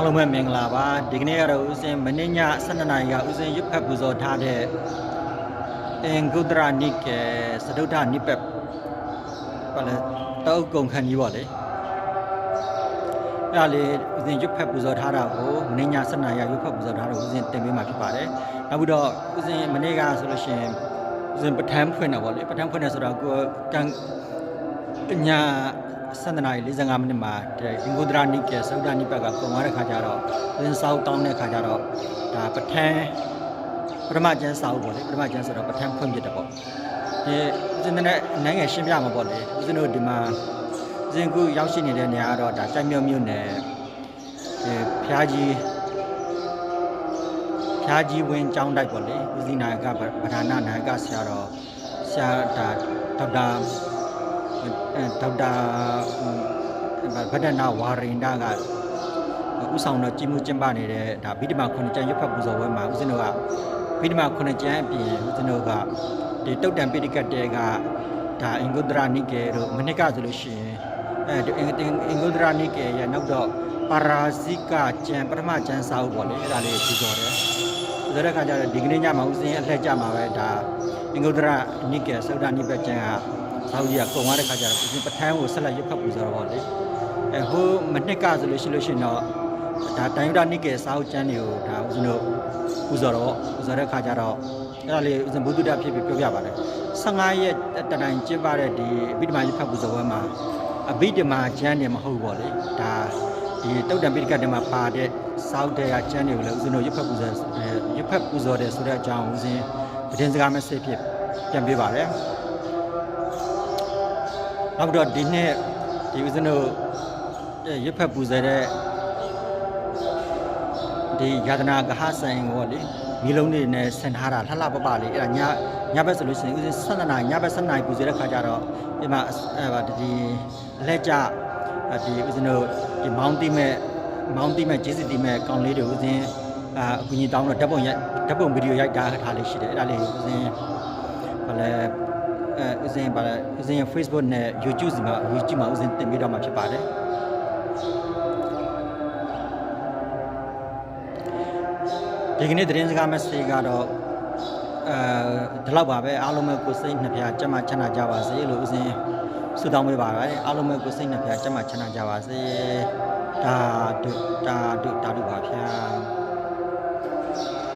အားလုံးပဲမင်္ဂလာပါဒီကနေ့ကတော့ဦးစင်မနေ့ည12နာရီကဦးစင်ရွတ်ဖတ်ပူဇော်ထားတဲ့အင်္ဂုတ္တရနိကေသဒုဋ္ဌနိပက်ဘာလဲတောက်ကုံခန်းကြီးပေါ့လေအဲ့ဒါလေးဦးစင်ရွတ်ဖတ်ပူဇော်ထားတာကိုမနေ့ည12နာရီကရွတ်ဖတ်ပူဇော်ထားတာကိုဦးစင်တင်ပေးမှာဖြစ်ပါတယ်နောက်ပြီးတော့ဦးစင်မနေ့ကဆိုလို့ရှိရင်ဦးစင်ပဋ္ဌာန်းဖွင့်တာပေါ့လေပဋ္ဌာန်းဖွင့်တယ်ဆိုတော့ကိုကံည 7နာရီ45မိနစ်မှာဒီအင်္ဂုတ္တရနိကေသုဒ္ဓနိပတ်ကပုံသွားတဲ့ခါကျတော့ဦးစင်စောက်တောင်းတဲ့ခါကျတော့ဒါပဋ္ဌာန်းပထမကျမ်းစာအုပ်ပေါ့လေပထမကျမ်းဆိုတော့ပဋ္ဌာန်းဖွင့်ပြတယ်ပေါ့ဒီဦးစင်တဲ့နိုင်ငံရှင်းပြမှာပေါ့လေဦးစင်တို့ဒီမှာဦးစင်ကူရောက်ရှိနေတဲ့နေရာကတော့ဒါကြိုက်မြို့မြို့နယ်အဲဖျားကြီးဖျားကြီးဝင်းကျောင်းတိုက်ပေါ့လေဦးစီးနာယကဗဒနာနာယကဆရာတော်ဆရာဒါဒေါက်တာအဲ ဒေါက်တာဗဒနာဝါရင်ဒကဥဆောင်တော့ကြီးမှုကျင်းပနေတဲ့ဒါဗိဓမာခုနှစ်ကျမ်းရွတ်ဖတ်ပူဇော်ပွဲမှာဦးဇင်းတို့ကဗိဓမာခုနှစ်ကျမ်းအပြင်ဦးဇင်းတို့ကဒီတုတ်တံပိဋကတ်တဲကဒါအင်္ဂုတ္တရနိကေတို့မနစ်ကဆိုလို့ရှိရင်အဲဒီအင်္ဂအင်္ဂုတ္တရနိကေရဲ့နောက်တော့ပါရာဇိကကျမ်းပထမကျမ်းစာအုပ်ပေါ့လေအဲ့ဒါလေးပူဇော်တယ်ဆိုတဲ့ခါကျတော့ဒီကနေ့ညမှာဦးစင်းအလှည့်ကြမှာပဲဒါအင်္ဂုတ္တရနိကေသုဒ္ဓနိပကျန်ကသာ ဝကြီးကကုံသွားတဲ့ခါကျတော့ဦးစင်းပဋ္ဌာန်းကိုဆက်လက်ရွတ်ဖတ်ပူဇော်တော့ဗောလေအဲဟိုမနှစ်ကဆိုလို့ရှိလို့ရှိရင်တော့ဒါတိုင်းရဒနိကေစာအုပ်ကျမ်းတွေကိုဒါဦးစင်းတို့ပူဇော်တော့ပူဇော်တဲ့ခါကျတော့အဲ့ဒါလေးဦးစင်းဘုဒ္ဓတဖြစ်ပြီးပြောပြပါတယ်15ရက်တတိုင်ကျင်းပတဲ့ဒီအဘိဓမ္မာရွတ်ဖတ်ပူဇော်ပွဲမှာအဘိဓမ္မာကျမ်းတွေမဟုတ်ဘူးဗောလေဒါဒီတုတ်တံပိဋကတ်တွေမှာပါတဲ့စာအုပ်တွေကကျမ်းတွေကိုလည်းဦးဇင်းတို့ရွတ်ဖတ်ပူဇော်အဲရွတ်ဖတ်ပူဇော်တယ်ဆိုတဲ့အကြောင်းဦးဇင်းသတင်းစကားမဆက်ဖြစ်ပြန်ပေးပါတယ် နောက်တော့ဒီနေ့ဒီဦးဇင်းတို့ရွတ်ဖတ်ပူဇော်တဲ့ဒီယာတနာကဟဆိုင်ကိုလေမီလုံးတွေနဲ့ဆင်ထားတာလှလှပပလေးအဲ့ဒါညညဘက်ဆိုလို့ရှိရင်ဦးဇင်း7နာရီညဘက်7နာရီပူဇော်တဲ့ခါကျတော့ဒီမှာအဲ့ဒါဒီအလက်ကျဒီဦးဇင်းတို့ဒီမောင်းတိမဲ့မောင်းတိမဲ့ဂျေစီတိမဲ့ကောင်းလေးတွေဦးဇင်းအာအကူကြီးတောင်းတော့ဓာတ်ပုံရိုက်ဓာတ်ပုံဗီဒီယိုရိုက်တာထားလေးရှိတယ်အဲ့ဒါလေးဦးဇင်းဘာလဲအဲ ဦးဇင်းဘာလဲဦးဇင်းရဲ့ Facebook နဲ့ YouTube စီမှာ YouTube မှာဦးဇင်းတင်ပေးတော့မှာဖြစ်ပါတယ်ဒီကနေ့သတင်းစကားမက်ဆေ့ကတော့အဲဒီလောက်ပါပဲအားလုံးပဲကိုယ်စိတ်နှစ်ဖြာကျမ်းမာချမ်းသာကြပါစေလို့ဦးဇင်းဆုတောင်းပေးပါပါတယ်အားလုံးပဲကိုယ်စိတ်နှစ်ဖြာကျမ်းမာချမ်းသာကြပါစေဒါဒုဒါဒုဒါဒုပါဗျာ